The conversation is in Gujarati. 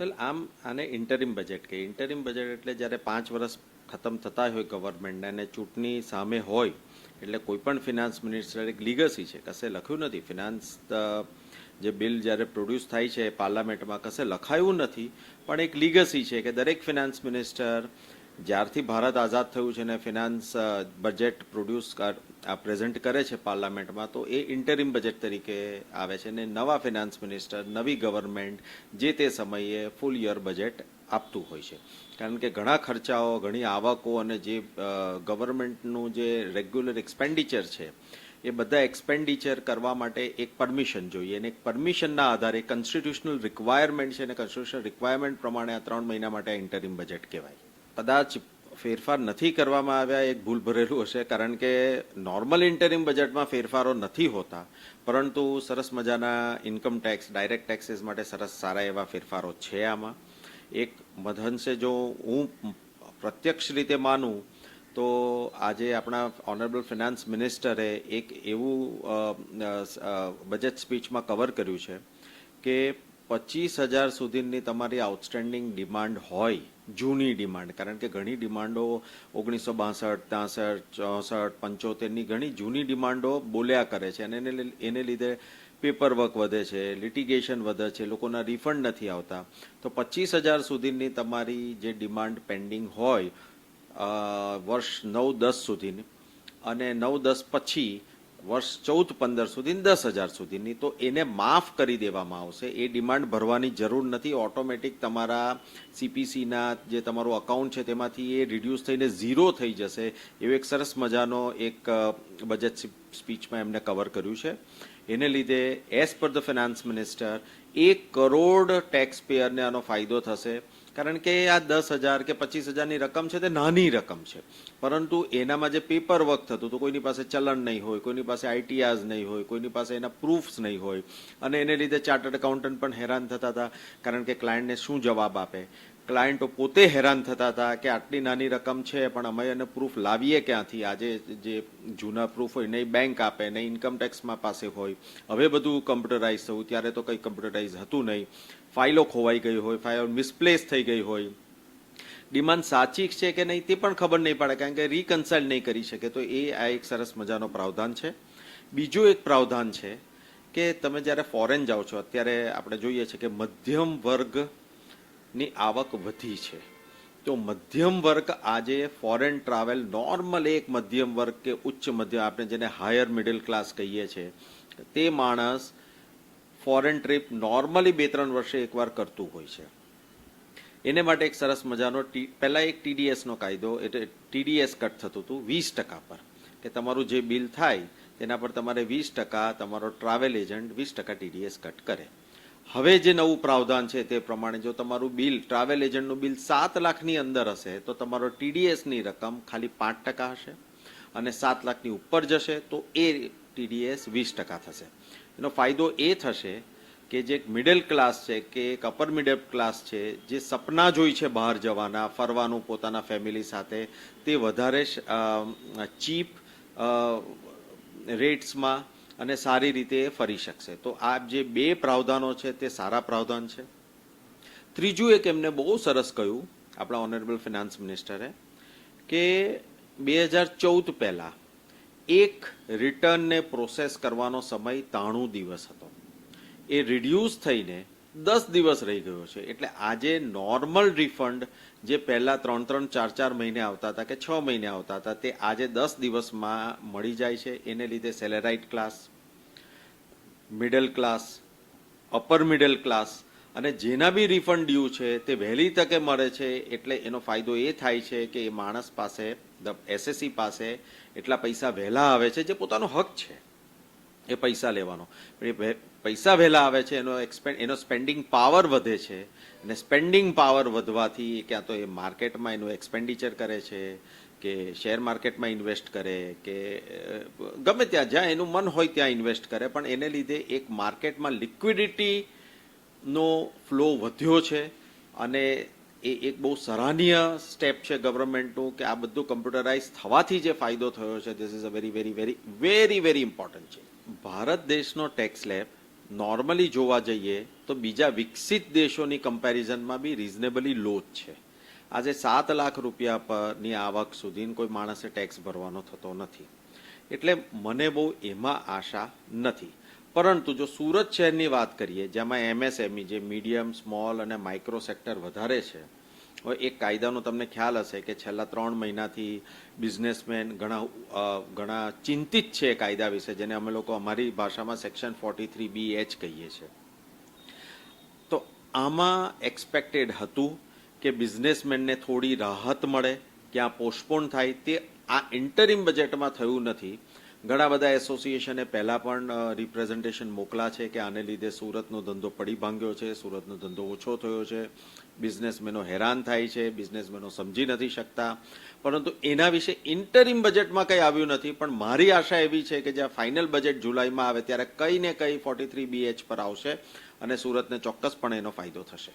વેલ આમ આને ઇન્ટરિમ બજેટ કે ઇન્ટરિમ બજેટ એટલે જ્યારે પાંચ વર્ષ ખતમ થતા હોય ગવર્મેન્ટને અને ચૂંટણી સામે હોય, એટલે કોઈ પણ ફિનાન્સ મિનિસ્ટર એક લીગસી છે. કશે લખ્યું નથી. ફિનાન્સ જે બિલ જ્યારે પ્રોડ્યુસ થાય છે પાર્લામેન્ટમાં કશે લખાયું નથી. પણ એક લીગસી છે કે દરેક ફિનાન્સ મિનિસ્ટર જ્યારથી ભારત આઝાદ થયું છે ને ફિનાન્સ બજેટ પ્રોડ્યુસ પ્રેઝન્ટ કરે છે પાર્લામેન્ટમાં તો એ ઇન્ટરિમ બજેટ તરીકે આવે છે ને નવા ફિનાન્સ મિનિસ્ટર નવી ગવર્મેન્ટ જે તે સમયે ફૂલ યર બજેટ આપતું હોય છે. કારણ કે ઘણા ખર્ચાઓ, ઘણી આવકો અને જે ગવર્મેન્ટનું જે રેગ્યુલર એક્સપેન્ડિચર છે, એ બધા એક્સપેન્ડિચર કરવા માટે એક પરમિશન જોઈએ અને એક પરમિશનના આધારે કોન્સ્ટિટ્યુશનલ રિક્વાયરમેન્ટ છે અને કોન્સ્ટિટ્યુશનલ રિક્વાયરમેન્ટ પ્રમાણે આ ત્રણ મહિના માટે ઇન્ટરિમ બજેટ કહેવાય. કદાચ ફેરફાર નથી કરવામાં આવ્યા, એક ભૂલ ભરેલું હશે, કારણ કે નોર્મલ ઇન્ટરિમ બજેટમાં ફેરફારો નથી હોતા, પરંતુ સરસ મજાના ઇન્કમ ટેક્સ ડાયરેક્ટ ટેક્સીસ માટે સરસ સારા એવા ફેરફારો છે આમાં. એક મધંશે જો હું પ્રત્યક્ષ રીતે માનું, તો આજે આપણા ઓનરેબલ ફિનાન્સ મિનિસ્ટરે એક એવું બજેટ સ્પીચમાં કવર કર્યું છે કે પચીસ હજાર સુધીની તમારી આઉટસ્ટેન્ડિંગ ડિમાન્ડ હોય, જૂની ડિમાન્ડ કારણ કે ઘણી ડિમાન્ડો ઓગણીસો બાસઠ ત્રાસઠ ચોસઠ, પંચોતેરની ઘણી જૂની ડિમાન્ડો બોલ્યા કરે છે અને એને એને લીધે પેપર વર્ક વધે છે લિટિગેશન વધે છે, લોકોના રિફંડ નથી આવતા. તો પચીસ હજાર સુધીની તમારી જે ડિમાન્ડ પેન્ડિંગ હોય વર્ષ નવ દસ સુધીની અને નવ દસ પછી વર્ષ ચૌદ પંદર સુધી દસ હજાર સુધીની, તો એને માફ કરી દેવામાં આવશે. એ ડિમાન્ડ ભરવાની જરૂર નથી. ઓટોમેટિક તમારા સીપીસીના જે તમારું અકાઉન્ટ છે, તેમાંથી એ રિડ્યુસ થઈને ઝીરો થઈ જશે. એવો એક સરસ મજાનો એક બજેટ સ્પીચમાં એમને કવર કર્યું છે. એને લીધે as per the finance minister એક કરોડ ટેક્સ પેયરને આનો ફાયદો થશે. કારણ કે આ દસ હજાર કે પચીસ હજારની રકમ છે તે નાની રકમ છે. પરંતુ એનામાં જે પેપર વર્ક થતું હતું, કોઈની પાસે ચલણ નહીં હોય, કોઈની પાસે આઈટીઆર્સ નહીં હોય, કોઈની પાસે એના પ્રૂફ્સ નહીં હોય, અને એને લીધે ચાર્ટર્ડ એકાઉન્ટન્ટ પણ હેરાન થતા હતા, કારણ કે ક્લાયન્ટને શું જવાબ આપે? ક્લાયન્ટો પોતે હેરાન થતા હતા કે આટલી નાની રકમ છે, પણ અમે એને પ્રૂફ લાવીએ ક્યાંથી? આજે જે જૂના પ્રૂફ હોય, નહીં બેંક આપે, નહીં ઇન્કમટેક્સમાં પાસે હોય. હવે બધું કમ્પ્યુટરાઇઝ થયું. ત્યારે તો કંઈ કમ્પ્યુટરાઇઝ હતું નહીં. ફાઇલો ખોવાઈ ગઈ હોય ફાઇલ મિસપ્લેસ થઈ ગઈ હોય. ડિમાન્ડ સાચી છે કે નહીં તે પણ ખબર નહીં પડે, કારણ કે રિકન્સાઇલ નહીં કરી શકે. તો એ આ એક સરસ મજાનો પ્રાવધાન છે. બીજું એક પ્રાવધાન છે કે તમે જ્યારે ફોરેન જાઓ છો, અત્યારે આપણે જોઈએ છે કે મધ્યમ વર્ગની આવક વધી છે. તો મધ્યમ વર્ગ આજે ફોરેન ટ્રાવેલ નોર્મલ એક મધ્યમ વર્ગ કે ઉચ્ચ મધ્ય આપણે જેને હાયર મિડલ ક્લાસ કહીએ છીએ તે માણસ ફોરેન ટ્રીપ નોર્મલી બે ત્રણ વર્ષે એકવાર કરતું હોય છે. એને માટે એક સરસ મજાનો ટી, પહેલાં એક ટીડીએસનો કાયદો, એટલે ટીડીએસ કટ થતું હતું વીસ ટકા પર. કે તમારું જે બિલ થાય, તેના પર તમારે વીસ ટકા તમારો ટ્રાવેલ એજન્ટ વીસ ટકા ટીડીએસ કટ કરે. હવે જે નવું પ્રાવધાન છે તે પ્રમાણે જો તમારું બિલ, ટ્રાવેલ એજન્ટનું બિલ સાત લાખની અંદર હશે, તો તમારો ટીડીએસની રકમ ખાલી પાંચ ટકા હશે અને સાત લાખની ઉપર જશે, તો એ ટીડીએસ વીસ ટકા થશે. એનો ફાયદો એ થશે કે જે એક મિડલ ક્લાસ છે, કે એક અપર મિડલ ક્લાસ છે, જે સપના જોઈ છે બહાર જવાના, ફરવાનું પોતાના ફેમિલી સાથે, તે વધારે ચીપ રેટ્સમાં અને સારી રીતે એ ફરી શકશે. તો આ જે બે પ્રાવધાનો છે તે સારા પ્રાવધાન છે. ત્રીજું એક એમને બહુ સરસ કહ્યું આપણા ઓનરેબલ ફિનાન્સ મિનિસ્ટરે કે બે હજાર ચૌદ પહેલાં એક રિટર્નને પ્રોસેસ કરવાનો સમય તાણું દિવસ હતો. એ રિડ્યુસ થઈને દસ દિવસ રહી ગયો છે. એટલે આજે નોર્મલ રિફંડ જે પહેલા ત્રણ ત્રણ, ચાર ચાર મહિને આવતા હતા કે છ મહિને આવતા હતા, તે આજે દસ દિવસમાં મળી જાય છે. એને લીધે salariat class middle class upper middle class અને જેના બી રિફંડ ડ્યુ છે તે વહેલી તકે મળે છે. એટલે એનો ફાયદો એ થાય છે કે એ માણસ પાસે એસએસસી પાસે એટલા પૈસા વહેલા આવે છે જે પોતાનો હક છે, એ પૈસા લેવાનો. એ પૈસા વહેલા આવે છે, એનો એક્સપેન્ડ એનો સ્પેન્ડિંગ પાવર વધે છે અને સ્પેન્ડિંગ પાવર વધવાથી ક્યાં તો એ માર્કેટમાં એનું એક્સપેન્ડિચર કરે છે, કે શેર માર્કેટમાં ઇન્વેસ્ટ કરે, કે ગમે ત્યાં જ્યાં એનું મન હોય ત્યાં ઇન્વેસ્ટ કરે, પણ એને લીધે એક માર્કેટમાં લિક્વિડિટીનો ફ્લો વધ્યો છે, અને એ એક બહુ સરાહનીય સ્ટેપ છે ગવર્મેન્ટનું કે આ બધું કમ્પ્યુટરાઇઝ થવાથી જે ફાયદો થયો છે this is a very very very very very important છે. ભારત દેશનો ટેક્સ સ્લેબ નોર્મલી જોવા જઈએ તો બીજા વિકસિત દેશોની કમ્પેરિઝનમાં બી રિઝનેબલી લો જ છે. આજે સાત લાખ રૂપિયા પરની આવક સુધી કોઈ માણસે ટેક્સ ભરવાનો થતો નથી. એટલે મને બહુ એમાં આશા નથી. પરંતુ જો સુરત શહેરની વાત કરીએ, જેમાં એમએસએમઈ જે મીડિયમ સ્મોલ અને માઇક્રો સેક્ટર વધારે છે એક કાયદાનો તમને ખ્યાલ હશે કે છેલ્લા ત્રણ મહિનાથી બિઝનેસમેન ઘણા ઘણા ચિંતિત છે કાયદા વિશે, જેને અમે લોકો અમારી ભાષામાં section forty three B H કહીએ છીએ. તો આમાં એક્સપેક્ટેડ હતું કે બિઝનેસમેનને થોડી રાહત મળે, ક્યાં પોસ્ટપોન થાય, તે આ ઇન્ટરિમ બજેટમાં થયું નથી. ઘણા બધા એસોસિએશને પહેલાં પણ રિપ્રેઝન્ટેશન મોકલા છે કે આને લીધે સુરતનો ધંધો પડી ભાંગ્યો છે, સુરતનો ધંધો ઓછો થયો છે બિઝનેસમેનો હેરાન થાય છે બિઝનેસમેનો સમજી નથી શકતા. પરંતુ એના વિશે ઇન્ટરિમ બજેટમાં કંઈ આવ્યું નથી, પણ મારી આશા એવી છે કે જ્યાં ફાઇનલ બજેટ જુલાઈમાં આવે, ત્યારે કંઈ ને કંઈ ફોર્ટી થ્રી બીએચ પર આવશે અને સુરતને ચોક્કસપણે એનો ફાયદો થશે.